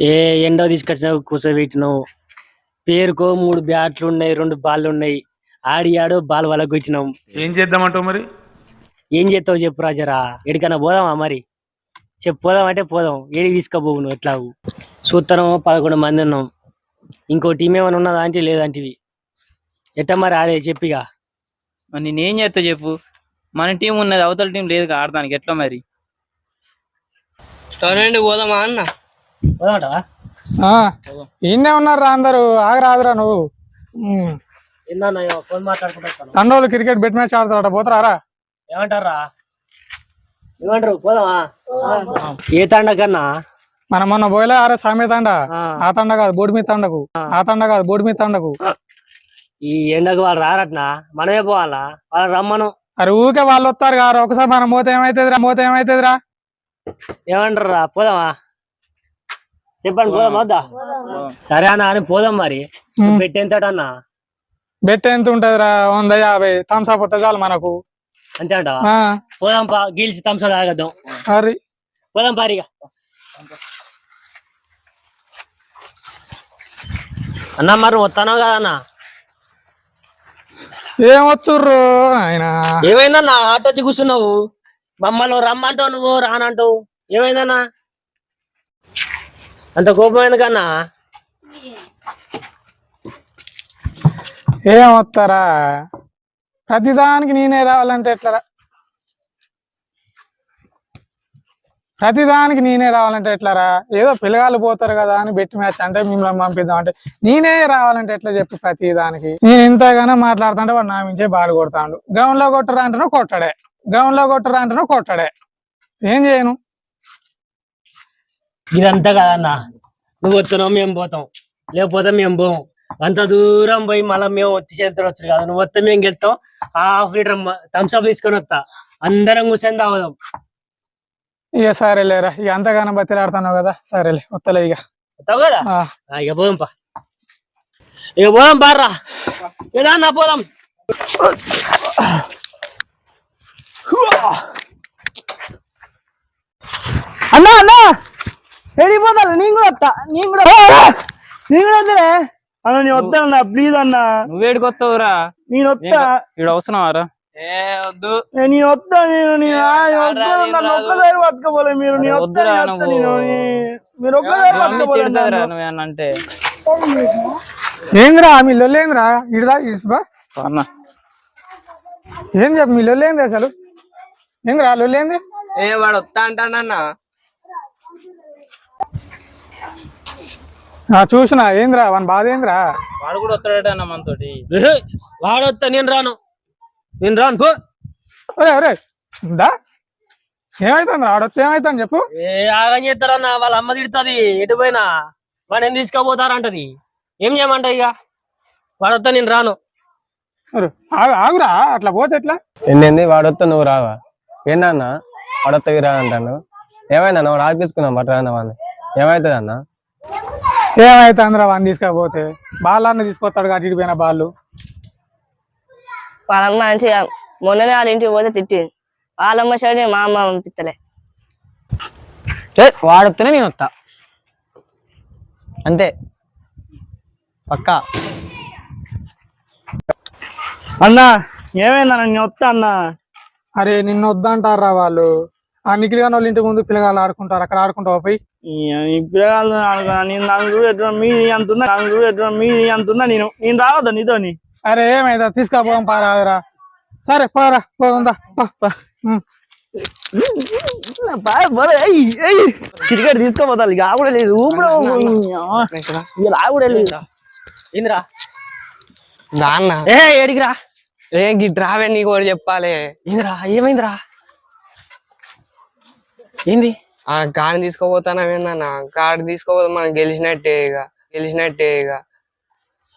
ఏ endo తీసుకొచ్చినావు కూర్చోబెట్టినావు పేరుకో మూడు బ్యాట్లు ఉన్నాయి రెండు బాళ్ళు ఉన్నాయి. ఆడి ఆడు బాల్ వల్ల కొట్టినాం. ఏం చేద్దామంటావు మరి? ఏం చేస్తావు చెప్పు రాజరా? ఎడికన్నా పోదామా మరి? చెప్పు పోదాం అంటే పోదాం. ఏడికి తీసుకుపోవు నువ్వు ఎట్లాగు? చూస్తాను పదకొండు మంది ఉన్నాం. ఇంకో టీం ఏమైనా ఉన్నదా అంటే లేదంటివి. ఎట్ట మరి ఆడే చెప్పిగా మరి నేనేం చేస్తా చెప్పు? మన టీం ఉన్నది అవతల టీం లేదు ఆడడానికి ఎట్లా మరి? టోర్నమెంట్ పోదామా అన్న? ఈయనే ఉన్నారా అందరూ. ఆగరాదురా నువ్వు. ఫోన్ తండోళ్ళు క్రికెట్ బెట్ మ్యాచ్ ఆడతారట పోతారా ఏమంటారా ఏమంటారు? పోదామా? ఏ తండ కన్నా? మన మొన్న పోయలే ఆరే సామే తండ. ఆ, తండ కాదు బోర్డు మీద తండకు. ఆ. తండ కాదు బోర్డు మీద తండకు. ఈ ఎండకు వాళ్ళు రారట్నా? మనమే పోవాలా? వాళ్ళని రమ్మను. అరే ఊకే వాళ్ళు వస్తారు కారు ఒకసారి మనం పోతే ఏమైతుందిరా పోతే ఏమైతుందిరా? ఏమంటారా పోదామా? చెప్పండి పోదాం వద్దా? సరే అన్న అని పోదాం మరి. పెట్టేంతటన్నా బెట్ ఎంత ఉంటదిరా? వంద యాభై. థమ్స్ అప్ వస్తే చాలు మనకు. అంతే అంటావా? ఆ, పోదాం పా గీల్చి తమ్స తాగద్దాం. పోదాం పారిగా అన్న మరి వస్తానో కదా అన్న? ఏం వచ్చుర్రు? ఆయన ఏమైందన్నా? ఆటో వచ్చి కూర్చున్నావు. మమ్మల్ని రమ్మంటావు నువ్వు రానంటావు. ఏమైందన్నా? అంత కోపమైన కన్నా ఏం ప్రతిదానికి నేనే రావాలంటే ఎట్లరా ప్రతిదానికి నేనే రావాలంటే ఎట్లారా ఏదో పిల్లగాళ్ళు పోతారు కదా అని బెట్టి మ్యాచ్ అంటే మిమ్మల్ని పంపిద్దాం అంటే నేనే రావాలంటే ఎట్లా చెప్పు ప్రతి దానికి నేను ఇంతగానో మాట్లాడుతుంటే వాడు నా మించే బాల్ కొడతాడు. గ్రౌండ్లో కొట్టరా అంటేనో కొట్టడే. గ్రౌండ్లో కొట్టరా అంటేనో కొట్టడే. ఏం చేయను? ఇదంతా కదన్నా. నువ్వు వస్తున్నావు మేము పోతాం. లేకపోతే మేము పోం. అంత దూరం పోయి మళ్ళీ మేము వచ్చి చేతులు వచ్చు కదా. నువ్వు వస్తే మేము గెలుతాం. హాఫ్ లీటర్ థమ్స్అప్ తీసుకొని వస్తా. అందరం కూర్చొని తాగుదాం. ఇక సరేలేరా ఇక అంతగానో బతిలాడుతున్నావు కదా. సరేలే వస్తలే ఇక. వస్తావు కదా? ఇక పోదాం పా. ఇక పోదాం బార్రా ఏదా అన్న పోదాం. అన్నా అన్నా. వెళ్ళిపోతాను నేను కూడా వస్తా. నేను కూడా నేను కూడా వద్దలే. అన్న నేను వస్తానన్నా ప్లీజ్ అన్న. నువ్వేడికి వస్తావురా? నేను వస్తా. ఇక్కడ అవసరమారా నేను వస్తా నేను నన్ను ఒక్కసారి పట్టుకోపోలే మీరు. నేను వస్తా, మీరు ఒక్కసారి పట్టుకోపోలే తిడతాదిరా నన్ను. నువ్వేమన్నా అంటే? ఏందిరా మీ లొల్లేందిరా ఇడదా ఇసుబా అన్న. ఏం చెప్పు మీ లొల్లేంది అసలు? ఏందిరా లొల్లేంది ఏ వాడు వస్తా అంటానన్నా చూసినా ఏందిరా వాని బాధ ఏందిరా? వాడు కూడా వస్తాడట అన్న మనతోటి. వాడు వస్తా నేను రాను. నేను రాను పో. ఒరే ఒరే ఏమైతుంది ఆడొస్తే ఏమైతుంది చెప్పు? ఏ ఆగం చేస్తాడన్న వాళ్ళ అమ్మ తిడుతుంది ఎటు పోయినా. వాడు ఏం తీసుకోపోతారంటది? ఏం చేయమంట ఇక? వాడు వస్తా నేను రాను. ఒరే, ఆగు ఆగురా అట్లా పోతే ఎట్లా? ఏంది వాడొత్త నువ్వు రావా? ఏందన్నా? వాడొత్త రా అంటాను ఏమైందన్న? వాడు బట్ట రాన్న వాడిని. ఏమైతుంది అన్న ఏమైతుందిరా వాడిని తీసుకపోతే? బాల్ తీసుకొస్తాడు కాబట్టి ఇటు పోయిన బాళ్ళు వాళ్ళమ్మ మంచిగా మొన్ననే వాళ్ళ ఇంటికి పోతే తిట్టింది. వాళ్ళమ్మ సైడ్ మా అమ్మ పంపిస్తలే వాడొస్తేనే నేను వస్తా అంతే. పక్కా. అన్నా ఏమైందన్న? నేను వస్తా అన్నా. అరే నిన్ను వద్దంటారా వాళ్ళు? ఆ నిఖిల్ గాని వాళ్ళ ఇంటి ముందు పిల్లగాళ్ళు ఆడుకుంటారు. అక్కడ ఆడుకుంటావు పోయి? పిల్లగాళ్ళు నేను నాకు చూడు ఎట్లా మీ అంత ఉందా నాకు చూడు ఎట్లా మీ అంత ఉందా నేను నేను రావద్దా నీతోని అరే ఏమైతే తీసుకపోదాం పారాదురా. సరే పోరా పోదా క్రికెట్ తీసుకోపోతా ఇక ఆవిడ లేదు ఆవిడ లేదు. ఏందిరా? దాన్న ఏ ఏడికిరా? ఏ గిట్ రావే నీకు ఒకటి చెప్పాలి. ఏందిరా? ఏమైందిరా? ఏంది? ఆ గాడి తీసుకోపోతానవేనా గాడి తీసుకోపోతే మనం గెలిచినట్టే ఇక గెలిచినట్టే ఇక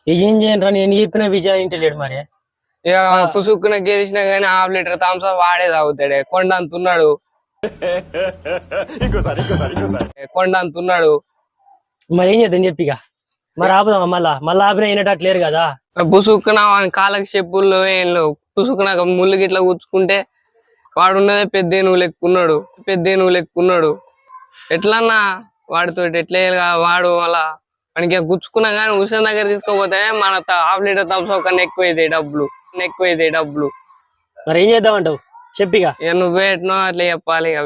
ఏం చేయను నేను చెప్పిన విజయం ఇంటలేడు మరి. ఇక పుసుక్కున గెలిచినా గానీ హాఫ్ లీటర్ థమ్స్ వాడే తాగుతాడే. కొండ అంత ఉన్నాడు. కొండ అంత ఉన్నాడు. మరి ఏం చేద్దాం చెప్పిక మరి ఆపుదామా మళ్ళా? మళ్ళా ఆపిన అయినట్లేరు కదా. పుసుక్కున వాని కాళ్ళకి చెప్పుల్లో ఏం లేవు. పుసుక్కున ముళ్ళు గిట్ల కూర్చుకుంటే వాడు ఉన్నదే పెద్ద నువ్వు లెక్కున్నాడు పెద్ద నువ్వు లెక్కున్నాడు. ఎట్లన్నా వాడితో ఎట్లా వాడు అలా మనకి గుచ్చుకున్నా కానీ హుసేన్ దగ్గర తీసుకోపోతే మన హాఫ్ లీటర్ థమ్స్ కన్నా ఎక్కువ అవుతాయి డబ్బులు ఎక్కువ అవుతాయి డబ్బులు. మరి ఏం చేద్దామంటావు? చెప్పిగా. ఇక నువ్వే ఎట్నో అట్లా చెప్పాలి ఇక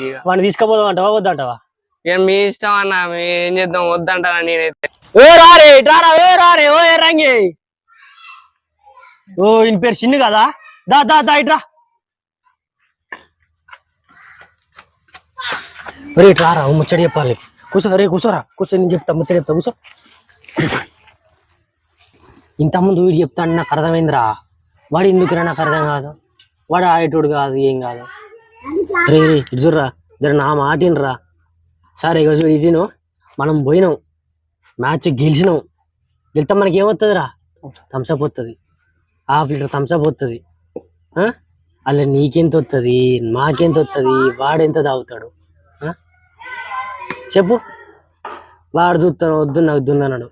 ఇక. వాడిని తీసుకుపోదాం అంటావా వద్దంటావా? ఇక మీ ఇష్టం అన్న మీ ఏం చేద్దాం వద్దంటారా నేనైతే. ఏ రారే ఇట్రారా ఏ రారే ఓ ఓ ఈయన పేరు చిన్ను కదా? దా దా దా ఇట్రా రే ఇట్రారా ఓ ముచ్చడి చెప్పాలి. కూర్చో రే కూర్చోరా కూర్చో నేను చెప్తా ముచ్చడి చెప్తా కూర్చో ఇంతకుముందు ముందు వీడు చెప్తాను నాకు అర్థమైందిరా. వాడు ఎందుకురా నాకు అర్థం కాదు? వాడు ఆడేటోడు కాదు ఏం కాదు? రే రే ఇటు చూడరా జర నా మాటినరా సరే ఈరోజు ఇటీను మనం పోయినాం. మ్యాచ్ గెలిచినాం. గెలితే మనకి ఏమవుతుందిరా థమ్స్అప్ వస్తుంది హాఫ్ లీటర్ థమ్సప్ వస్తుంది అలా నీకెంత వస్తుంది మాకెంత వస్తుంది వాడెంత తాగుతాడు? చెప్పు. వాడు చూస్తాను వద్దు నాకు దున్నన్నాడు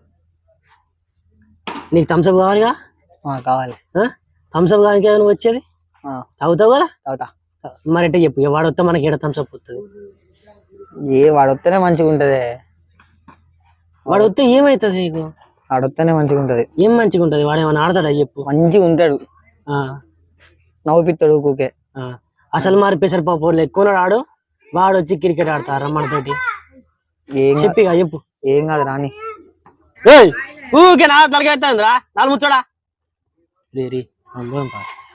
నీకు థమ్స్అప్ కావాలిగా? కావాలి. థమ్స్అప్ కావాలి కదా నువ్వు వచ్చేది. తాగుతావు కదా? తాగుతా. మరి ఎట్ట చెప్పు వాడు వస్తే మనకి ఎక్కడ థమ్స్అప్ వస్తుంది? ఏ వాడు వస్తేనే మంచిగా ఉంటది. వాడు వస్తే ఏమవుతుంది నీకు? వాడు వస్తేనే మంచిగా ఉంటది. ఏం మంచిగా ఉంటుంది? వాడు ఏమైనా ఆడతాడా చెప్పు. మంచిగా ఉంటాడు. ఆ, నవ్వుపిస్తాడు కూకే. అసలు మరి పెసర పప్పు ఎక్కువ ఆడు. వాడు వచ్చి క్రికెట్ ఆడతారు మనతోటి చెప్పిగా చెప్పు ఏం కాదు రాని. ఏయ్ ఊకే నా తలకెత్తాందిరా నాలుగు ముచ్చడా.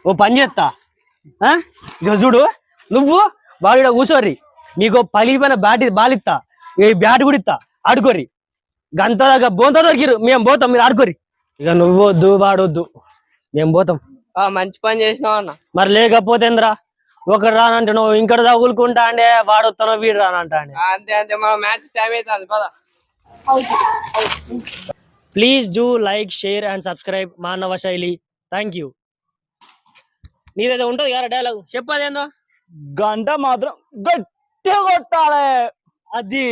ఓ పని చేస్తా. ఆ? ఇక చూడు నువ్వు బాగా కూర్చోర్రి మీకు పలిగిపోయిన బ్యాట్ బాల్ ఇస్తా ఈ బ్యాట్ కూడా ఇస్తా ఆడుకోర్రి. గంత దాకా బోంత దొరికిరు మేము పోతాం మీరు ఆడుకోర్రి. ఇక నువ్వు వద్దు వాడొద్దు. మేము పోతాం. ఆ, మంచి పని చేసినావు అన్న. మరి లేకపోతే ఏందిరా? ఒకడు రానంటే నువ్వు ఇంకటి తగులుకుంటా అంటే వాడు వస్తానో వీడు రానంటా అండి అంతే అంతే మన మ్యాచ్ టైం అవుతుంది పద. Please do like share and subscribe మానవ శైలి థ్యాంక్ యూ నీదైతే ఉంటది కదా డైలాగ్ చెప్పదేందో గంట మాత్రం గట్టిగా కొట్టాలి. అది.